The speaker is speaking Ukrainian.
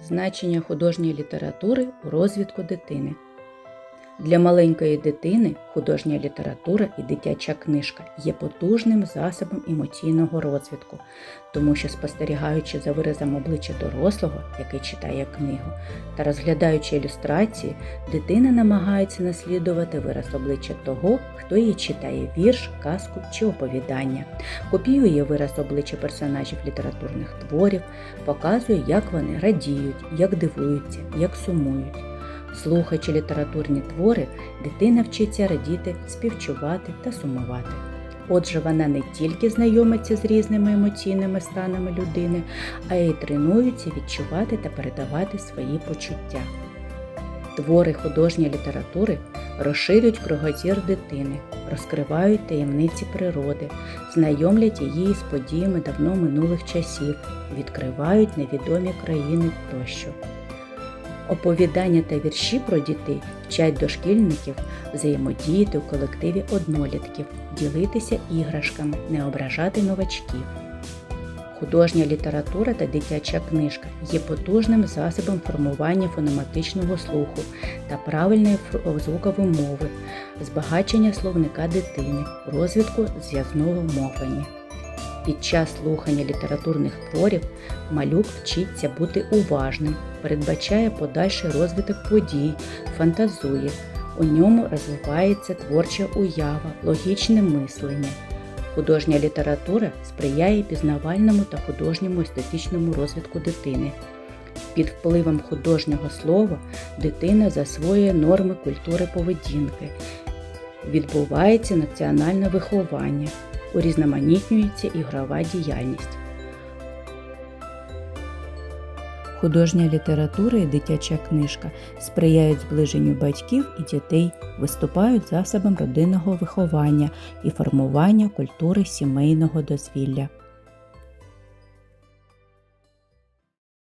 Значення художньої літератури у розвитку дитини. Для маленької дитини художня література і дитяча книжка є потужним засобом емоційного розвитку, тому що спостерігаючи за виразом обличчя дорослого, який читає книгу, та розглядаючи ілюстрації, дитина намагається наслідувати вираз обличчя того, хто її читає вірш, казку чи оповідання, копіює вираз обличчя персонажів літературних творів, показує, як вони радіють, як дивуються, як сумують. Слухаючи літературні твори, дитина вчиться радіти, співчувати та сумувати. Отже, вона не тільки знайомиться з різними емоційними станами людини, а й тренується відчувати та передавати свої почуття. Твори художньої літератури розширюють кругозір дитини, розкривають таємниці природи, знайомлять її з подіями давно минулих часів, відкривають невідомі країни тощо. Оповідання та вірші про дітей вчать дошкільників взаємодіяти у колективі однолітків, ділитися іграшками, не ображати новачків. Художня література та дитяча книжка є потужним засобом формування фонематичного слуху та правильної звукової мови, збагачення словника дитини, розвитку зв'язного мовлення. Під час слухання літературних творів малюк вчиться бути уважним, передбачає подальший розвиток подій, фантазує. У ньому розвивається творча уява, логічне мислення. Художня література сприяє пізнавальному та художньому естетичному розвитку дитини. Під впливом художнього слова дитина засвоює норми культури поведінки, відбувається національне виховання, урізноманітнюється ігрова діяльність. Художня література і дитяча книжка сприяють зближенню батьків і дітей, виступають засобом родинного виховання і формування культури сімейного дозвілля.